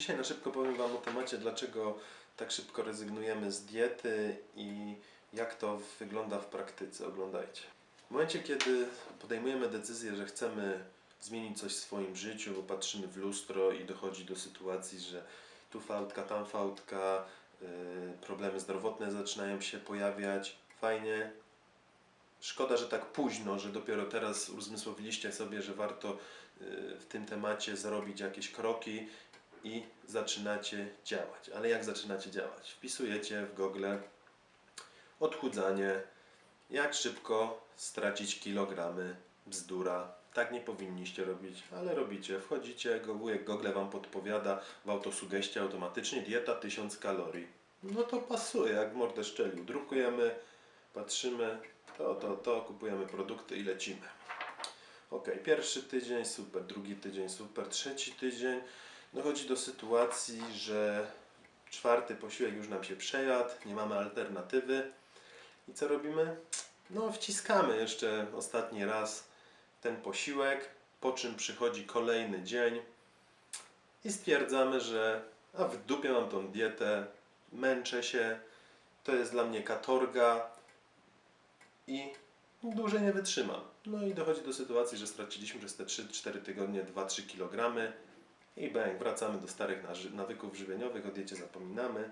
Dzisiaj na szybko powiem Wam o temacie, dlaczego tak szybko rezygnujemy z diety i jak to wygląda w praktyce. Oglądajcie. W momencie, kiedy podejmujemy decyzję, że chcemy zmienić coś w swoim życiu, bo patrzymy w lustro i dochodzi do sytuacji, że tu fałdka, tam fałdka, yy, problemy zdrowotne zaczynają się pojawiać, fajnie. Szkoda, że tak późno, że dopiero teraz uzmysłowiliście sobie, że warto yy, w tym temacie zrobić jakieś kroki i zaczynacie działać. Ale jak zaczynacie działać? Wpisujecie w Google odchudzanie, jak szybko stracić kilogramy, bzdura. Tak nie powinniście robić, ale robicie. Wchodzicie, Google, Google Wam podpowiada w autosugestii automatycznie dieta 1000 kalorii. No to pasuje, jak w mordę szczelił. Drukujemy, patrzymy, to, to, to, kupujemy produkty i lecimy. Ok, pierwszy tydzień super, drugi tydzień super, trzeci tydzień dochodzi do sytuacji, że czwarty posiłek już nam się przejadł, nie mamy alternatywy. I co robimy? No, wciskamy jeszcze ostatni raz ten posiłek, po czym przychodzi kolejny dzień i stwierdzamy, że a w dupie mam tą dietę, męczę się, to jest dla mnie katorga i dłużej nie wytrzymam. No i dochodzi do sytuacji, że straciliśmy przez te 3-4 tygodnie 2-3 kg i bang, wracamy do starych nawyków żywieniowych, o diecie zapominamy.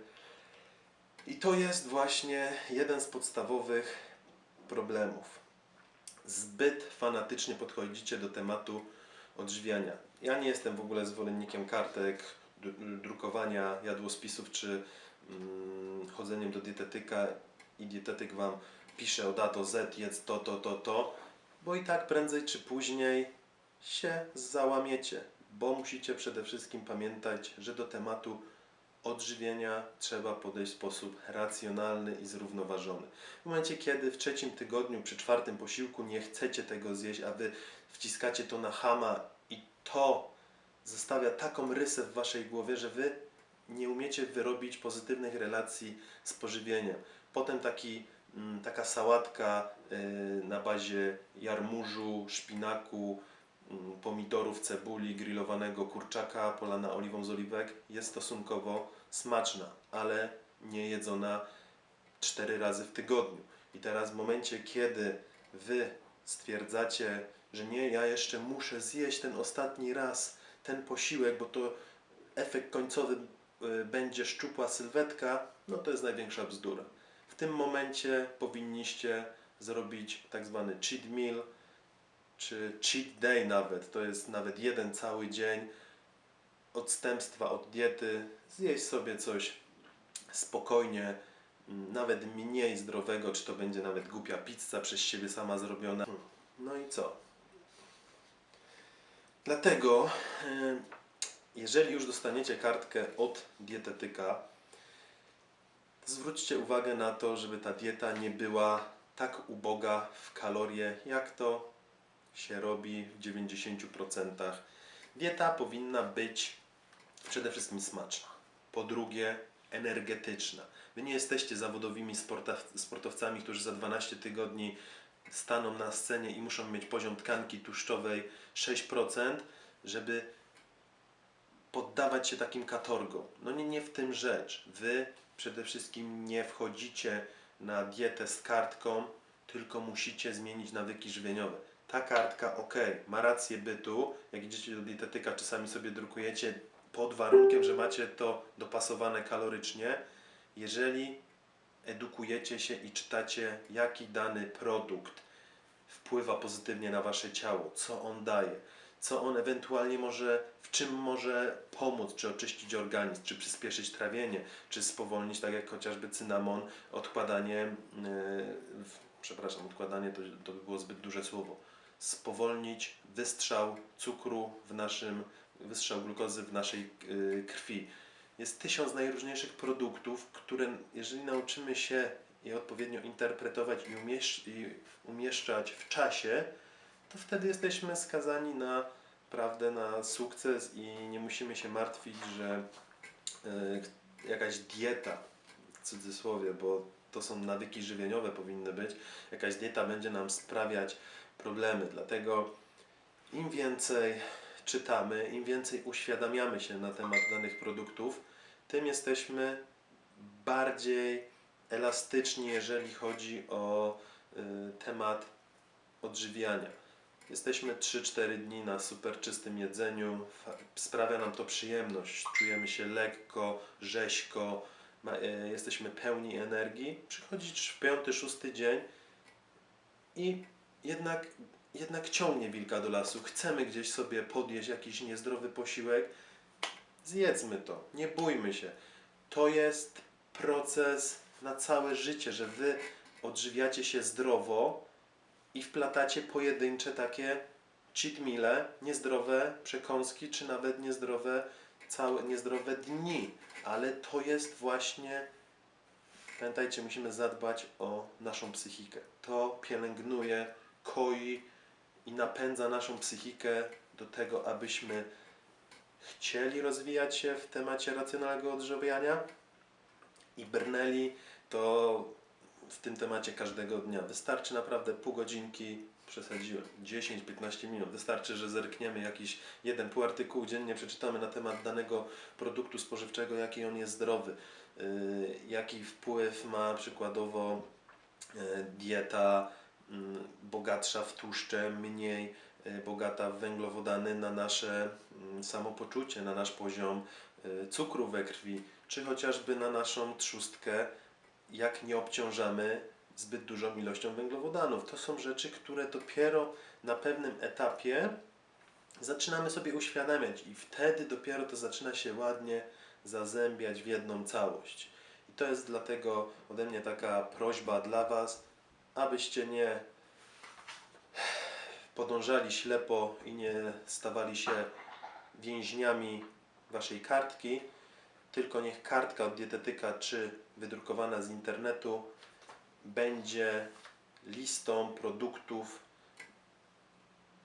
I to jest właśnie jeden z podstawowych problemów. Zbyt fanatycznie podchodzicie do tematu odżywiania. Ja nie jestem w ogóle zwolennikiem kartek, dru- drukowania jadłospisów czy mm, chodzeniem do dietetyka i dietetyk Wam pisze od A do Z, jedz to, to, to, to, bo i tak prędzej czy później się załamiecie, bo musicie przede wszystkim pamiętać, że do tematu odżywienia trzeba podejść w sposób racjonalny i zrównoważony. W momencie, kiedy w trzecim tygodniu, przy czwartym posiłku nie chcecie tego zjeść, a wy wciskacie to na hama i to zostawia taką rysę w waszej głowie, że wy nie umiecie wyrobić pozytywnych relacji z pożywieniem. Potem taki, mm, taka sałatka y, na bazie jarmużu, szpinaku, pomidorów, cebuli, grillowanego kurczaka polana oliwą z oliwek jest stosunkowo smaczna, ale nie jedzona cztery razy w tygodniu. I teraz w momencie, kiedy wy stwierdzacie, że nie, ja jeszcze muszę zjeść ten ostatni raz ten posiłek, bo to efekt końcowy y, będzie szczupła sylwetka, no to jest największa bzdura. W tym momencie powinniście zrobić tak zwany cheat meal, czy cheat day nawet, to jest nawet jeden cały dzień odstępstwa od diety, zjeść sobie coś spokojnie, mm, nawet mniej zdrowego, czy to będzie nawet głupia pizza przez siebie sama zrobiona. Hmm. No i co? Dlatego, y, jeżeli już dostaniecie kartkę od dietetyka, zwróćcie uwagę na to, żeby ta dieta nie była tak uboga w kalorie, jak to się robi w 90%. Dieta powinna być przede wszystkim smaczna. Po drugie, energetyczna. Wy nie jesteście zawodowymi sportowcami, którzy za 12 tygodni staną na scenie i muszą mieć poziom tkanki tłuszczowej 6%, żeby poddawać się takim katorgom. No nie, nie w tym rzecz. Wy przede wszystkim nie wchodzicie na dietę z kartką, tylko musicie zmienić nawyki żywieniowe. Ta kartka, ok, ma rację bytu. Jak idziecie do dietetyka, czasami sobie drukujecie pod warunkiem, że macie to dopasowane kalorycznie. Jeżeli edukujecie się i czytacie, jaki dany produkt wpływa pozytywnie na wasze ciało, co on daje, co on ewentualnie może, w czym może pomóc, czy oczyścić organizm, czy przyspieszyć trawienie, czy spowolnić, tak jak chociażby cynamon, odkładanie, w, przepraszam, odkładanie to, to by było zbyt duże słowo, spowolnić wystrzał cukru w naszym, wystrzał glukozy w naszej yy, krwi. Jest tysiąc najróżniejszych produktów, które jeżeli nauczymy się je odpowiednio interpretować i, umiesz- i umieszczać w czasie, to wtedy jesteśmy skazani na prawdę, na sukces i nie musimy się martwić, że y, jakaś dieta, w cudzysłowie, bo to są nawyki żywieniowe powinny być, jakaś dieta będzie nam sprawiać problemy. Dlatego im więcej czytamy, im więcej uświadamiamy się na temat danych produktów, tym jesteśmy bardziej elastyczni, jeżeli chodzi o y, temat odżywiania. Jesteśmy 3-4 dni na super czystym jedzeniu, sprawia nam to przyjemność, czujemy się lekko, rzeźko, jesteśmy pełni energii. Przychodzi cz- piąty, szósty dzień i jednak, jednak ciągnie wilka do lasu. Chcemy gdzieś sobie podjeść jakiś niezdrowy posiłek. Zjedzmy to, nie bójmy się. To jest proces na całe życie, że wy odżywiacie się zdrowo i wplatacie pojedyncze takie cheat meale, niezdrowe przekąski, czy nawet niezdrowe, całe, niezdrowe dni. Ale to jest właśnie, pamiętajcie, musimy zadbać o naszą psychikę. To pielęgnuje, koi i napędza naszą psychikę do tego, abyśmy chcieli rozwijać się w temacie racjonalnego odżywiania i brnęli to w tym temacie każdego dnia. Wystarczy naprawdę pół godzinki, przesadziłem, 10-15 minut. Wystarczy, że zerkniemy jakiś jeden pół artykułu dziennie, przeczytamy na temat danego produktu spożywczego, jaki on jest zdrowy, yy, jaki wpływ ma przykładowo yy, dieta yy, bogatsza w tłuszcze, mniej yy, bogata w węglowodany na nasze yy, samopoczucie, na nasz poziom cukru we krwi, czy chociażby na naszą trzustkę, jak nie obciążamy zbyt dużą ilością węglowodanów. To są rzeczy, które dopiero na pewnym etapie zaczynamy sobie uświadamiać i wtedy dopiero to zaczyna się ładnie zazębiać w jedną całość. I to jest dlatego ode mnie taka prośba dla Was, abyście nie podążali ślepo i nie stawali się więźniami Waszej kartki, tylko niech kartka od dietetyka czy wydrukowana z internetu będzie listą produktów,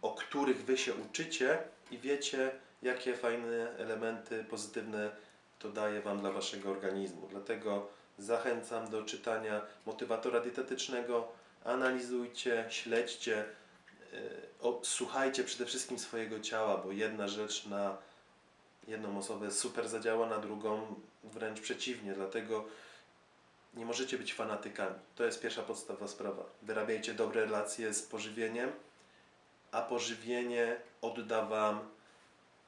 o których Wy się uczycie i wiecie, jakie fajne elementy pozytywne to daje Wam dla Waszego organizmu. Dlatego zachęcam do czytania motywatora dietetycznego, analizujcie, śledźcie, o- słuchajcie przede wszystkim swojego ciała, bo jedna rzecz na jedną osobę super zadziała, na drugą wręcz przeciwnie. Dlatego nie możecie być fanatykami. To jest pierwsza podstawowa sprawa. Wyrabiajcie dobre relacje z pożywieniem, a pożywienie odda Wam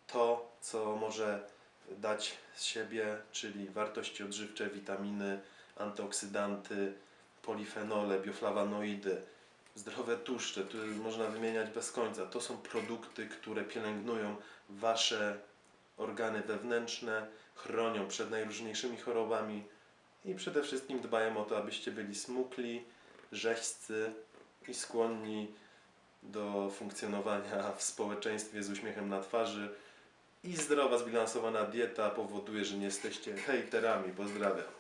to, co może dać z siebie, czyli wartości odżywcze, witaminy, antyoksydanty, polifenole, bioflawanoidy, zdrowe tłuszcze, tu można wymieniać bez końca. To są produkty, które pielęgnują Wasze organy wewnętrzne, chronią przed najróżniejszymi chorobami i przede wszystkim dbają o to, abyście byli smukli, rzeźcy i skłonni do funkcjonowania w społeczeństwie z uśmiechem na twarzy. I zdrowa, zbilansowana dieta powoduje, że nie jesteście hejterami. Pozdrawiam.